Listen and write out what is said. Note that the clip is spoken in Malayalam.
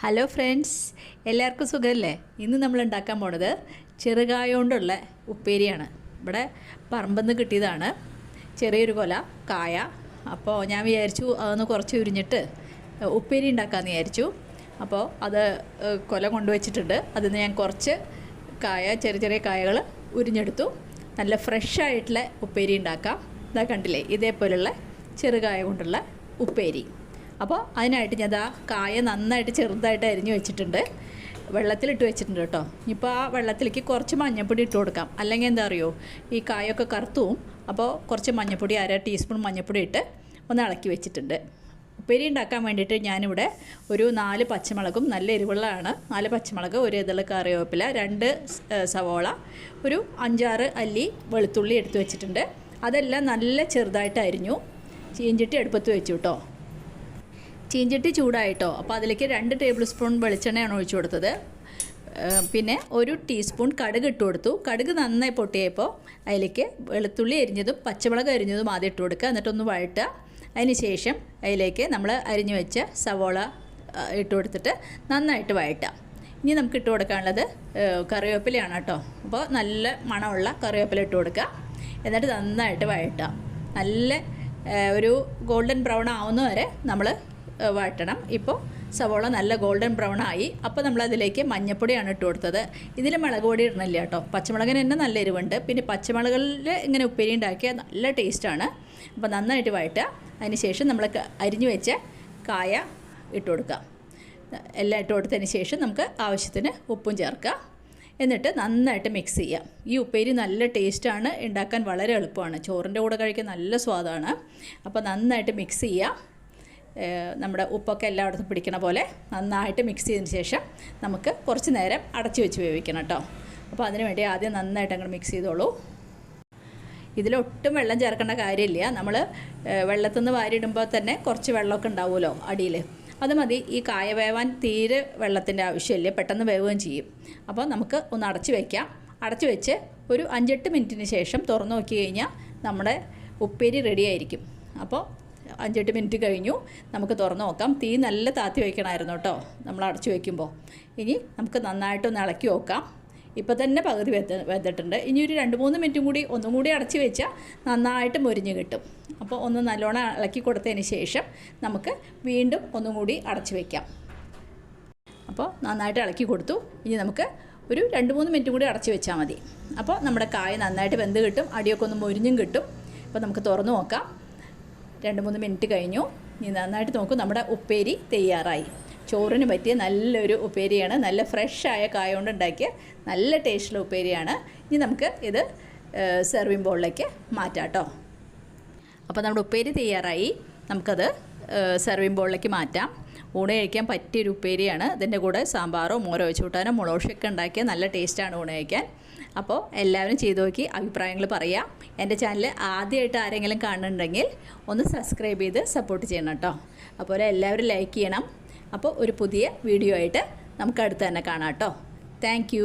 ഹലോ ഫ്രണ്ട്സ് എല്ലാവർക്കും സുഖമല്ലേ ഇന്ന് നമ്മൾ ഉണ്ടാക്കാൻ പോണത് ചെറുകായ കൊണ്ടുള്ള ഉപ്പേരിയാണ്. ഇവിടെ പറമ്പെന്ന് കിട്ടിയതാണ്. ചെറിയൊരു കൊല കായ. അപ്പോൾ ഞാൻ വിചാരിച്ചു അതൊന്ന് കുറച്ച് ഉരിഞ്ഞിട്ട് ഉപ്പേരി ഉണ്ടാക്കാമെന്ന് വിചാരിച്ചു. അപ്പോൾ അത് കൊല കൊണ്ടുവച്ചിട്ടുണ്ട്. അതിൽ നിന്ന് ഞാൻ കുറച്ച് കായ ചെറിയ ചെറിയ കായകൾ ഉരിഞ്ഞെടുത്തു. നല്ല ഫ്രഷ് ആയിട്ടുള്ള ഉപ്പേരി ഉണ്ടാക്കാം. ഇതാ കണ്ടില്ലേ? ഇതേപോലുള്ള ചെറുകായ കൊണ്ടുള്ള ഉപ്പേരി. അപ്പോൾ അതിനായിട്ട് ഞാൻ ദാ കായ നന്നായിട്ട് ചെറുതായിട്ട് അരിഞ്ഞു വെച്ചിട്ടുണ്ട്. വെള്ളത്തിലിട്ട് വെച്ചിട്ടുണ്ട് കേട്ടോ. ഇപ്പോൾ ആ വെള്ളത്തിലേക്ക് കുറച്ച് മഞ്ഞൾപ്പൊടി ഇട്ട് കൊടുക്കാം. അല്ലെങ്കിൽ എന്താ അറിയോ? ഈ കായൊക്കെ കറുത്തും. അപ്പോൾ കുറച്ച് മഞ്ഞൾപ്പൊടി അര ടീസ്പൂൺ മഞ്ഞൾപ്പൊടി ഇട്ട് ഒന്ന് ഇളക്കി വെച്ചിട്ടുണ്ട്. ഉപ്പേരി ഉണ്ടാക്കാൻ വേണ്ടിയിട്ട് ഞാനിവിടെ ഒരു നാല് പച്ചമുളകും നല്ല എരിവുള്ളതാണ്. നാല് പച്ചമുളക് ഒരു ഇതൾ കറിവേപ്പില രണ്ട് സവോള ഒരു അഞ്ചാറ് അല്ലി വെളുത്തുള്ളി എടുത്ത് വെച്ചിട്ടുണ്ട്. അതെല്ലാം നല്ല ചെറുതായിട്ട് അരിഞ്ഞു. ചീഞ്ചിട്ട് എടുപ്പത്ത് വെച്ചു കേട്ടോ. ചീഞ്ചട്ടി ചൂടായിട്ടോ. അപ്പോൾ അതിലേക്ക് രണ്ട് ടേബിൾ സ്പൂൺ വെളിച്ചെണ്ണയാണ് ഒഴിച്ചു കൊടുത്തത്. പിന്നെ ഒരു ടീസ്പൂൺ കടുക് ഇട്ട് കൊടുത്തു. കടുക് നന്നായി പൊട്ടിയപ്പോൾ അതിലേക്ക് വെളുത്തുള്ളി അരിഞ്ഞതും പച്ചമുളക് അരിഞ്ഞതും ആദ്യം ഇട്ട് കൊടുക്കുക. എന്നിട്ടൊന്ന് വഴട്ടുക അതിന് ശേഷം അതിലേക്ക് നമ്മൾ അരിഞ്ഞു വെച്ച സവോള ഇട്ട് കൊടുത്തിട്ട് നന്നായിട്ട് വഴട്ടുക ഇനി നമുക്ക് ഇട്ട് കൊടുക്കാനുള്ളത് കറിവേപ്പിലയാണ് കേട്ടോ. അപ്പോൾ നല്ല മണമുള്ള കറിവേപ്പില ഇട്ട് കൊടുക്കുക. എന്നിട്ട് നന്നായിട്ട് വഴട്ടുക നല്ല ഒരു ഗോൾഡൻ ബ്രൗൺ ആവുന്ന വരെ നമ്മൾ വഴറ്റണം. ഇപ്പോൾ സവോള നല്ല ഗോൾഡൻ ബ്രൗൺ ആയി. അപ്പോൾ നമ്മളതിലേക്ക് മഞ്ഞപ്പൊടിയാണ് ഇട്ട് കൊടുത്തത്. ഇതിൽ മുളക് പൊടി ഇടണില്ല കേട്ടോ. പച്ചമുളകിന് തന്നെ നല്ല എരിവുണ്ട്. പിന്നെ പച്ചമുളകളിൽ ഇങ്ങനെ ഉപ്പേരി ഉണ്ടാക്കിയാൽ നല്ല ടേസ്റ്റാണ് അപ്പോൾ നന്നായിട്ട് വഴറ്റുക. അതിന് ശേഷം നമ്മൾ അരിഞ്ഞു വെച്ച കായ ഇട്ട് കൊടുക്കാം എല്ലാം ഇട്ട് കൊടുത്തതിന് ശേഷം നമുക്ക് ആവശ്യത്തിന് ഉപ്പും ചേർക്കുക. എന്നിട്ട് നന്നായിട്ട് മിക്സ് ചെയ്യാം. ഈ ഉപ്പേരി നല്ല ടേസ്റ്റാണ് ഉണ്ടാക്കാൻ വളരെ എളുപ്പമാണ്. ചോറിന്റെ കൂടെ കഴിക്കാൻ നല്ല സ്വാദാണ്. അപ്പോൾ നന്നായിട്ട് മിക്സ് ചെയ്യുക ഏഹ് നമ്മുടെ ഉപ്പൊക്കെ എല്ലായിടത്തും പിടിക്കണ പോലെ നന്നായിട്ട് മിക്സ് ചെയ്തതിന് ശേഷം നമുക്ക് കുറച്ച് നേരം അടച്ചു വെച്ച് വേവിക്കണം കേട്ടോ അപ്പോൾ അതിന് വേണ്ടി ആദ്യം നന്നായിട്ട് അങ്ങോട്ട് മിക്സ് ചെയ്തോളൂ. ഇതിലൊട്ടും വെള്ളം ചേർക്കേണ്ട കാര്യമില്ല. നമ്മൾ വെള്ളത്തിൽ നിന്ന് വാരിയിടുമ്പോൾ തന്നെ കുറച്ച് വെള്ളമൊക്കെ ഉണ്ടാവുമല്ലോ അടിയിൽ അത് മതി. ഈ കായ വേവാൻ തീരെ വെള്ളത്തിന്റെ ആവശ്യമില്ല. പെട്ടെന്ന് വേവുകയും ചെയ്യും. അപ്പോൾ നമുക്ക് ഒന്ന് അടച്ചു വയ്ക്കാം അടച്ചു വെച്ച് ഒരു അഞ്ചെട്ട് മിനിറ്റിന് ശേഷം തുറന്നു നോക്കി കഴിഞ്ഞാൽ നമ്മുടെ ഉപ്പേരി റെഡി ആയിരിക്കും. അപ്പോൾ അഞ്ചെട്ട് മിനിറ്റ് കഴിഞ്ഞു. നമുക്ക് തുറന്ന് നോക്കാം. തീ നല്ല താത്തി വയ്ക്കണമായിരുന്നു കേട്ടോ. നമ്മൾ അടച്ചു വയ്ക്കുമ്പോൾ. ഇനി നമുക്ക് നന്നായിട്ടൊന്ന് ഇളക്കി നോക്കാം ഇപ്പോൾ തന്നെ പകുതി വെന്ത് വെന്തിട്ടുണ്ട്. ഇനി ഒരു രണ്ട് മൂന്ന് മിനിറ്റും കൂടി ഒന്നും കൂടി അടച്ച് വെച്ചാൽ നന്നായിട്ട് മുരിഞ്ഞ് കിട്ടും. അപ്പോൾ ഒന്ന് നല്ലോണം ഇളക്കി കൊടുത്തതിന് ശേഷം നമുക്ക് വീണ്ടും ഒന്നും കൂടി അടച്ച് വയ്ക്കാം അപ്പോൾ നന്നായിട്ട് ഇളക്കി കൊടുത്തു. ഇനി നമുക്ക് ഒരു രണ്ട് മൂന്ന് മിനിറ്റ് കൂടി അടച്ച് വെച്ചാൽ മതി. അപ്പോൾ നമ്മുടെ കായ നന്നായിട്ട് വെന്ത് കിട്ടും. അടിയൊക്കെ ഒന്ന് മുരിഞ്ഞും കിട്ടും. അപ്പോൾ നമുക്ക് തുറന്ന് നോക്കാം. രണ്ട് മൂന്ന് മിനിറ്റ് കഴിഞ്ഞു. ഇനി നന്നായിട്ട് നോക്കും നമ്മുടെ ഉപ്പേരി തയ്യാറായി. ചോറിന് പറ്റിയ നല്ലൊരു ഉപ്പേരിയാണ്. നല്ല ഫ്രഷായ കായ കൊണ്ട് ഉണ്ടാക്കിയ നല്ല ടേസ്റ്റുള്ള ഉപ്പേരിയാണ്. ഇനി നമുക്ക് ഇത് സെർവിങ് ബോളിലേക്ക് മാറ്റാം കേട്ടോ. അപ്പോൾ നമ്മുടെ ഉപ്പേരി തയ്യാറായി. നമുക്കത് സെർവിങ് ബോളിലേക്ക് മാറ്റാം. ഊണ് കഴിക്കാൻ പറ്റിയൊരു ഉപ്പേരിയാണ്. ഇതിന്റെ കൂടെ സാമ്പാറോ മോരോ വെച്ച് കൂട്ടാനോ മുളകൊക്കെ ഉണ്ടാക്കിയ നല്ല ടേസ്റ്റാണ് ഊണ് കഴിക്കാൻ. അപ്പോൾ എല്ലാവരും ചെയ്തു നോക്കി അഭിപ്രായങ്ങൾ പറയാം. എന്റെ ചാനൽ ആദ്യമായിട്ട് ആരെങ്കിലും കാണുന്നുണ്ടെങ്കിൽ ഒന്ന് സബ്സ്ക്രൈബ് ചെയ്ത് സപ്പോർട്ട് ചെയ്യണം കേട്ടോ അപ്പോൾ എല്ലാവരും ലൈക്ക് ചെയ്യണം. അപ്പോൾ ഒരു പുതിയ വീഡിയോ ആയിട്ട് നമുക്ക് അടുത്ത് തന്നെ കാണാം കേട്ടോ താങ്ക്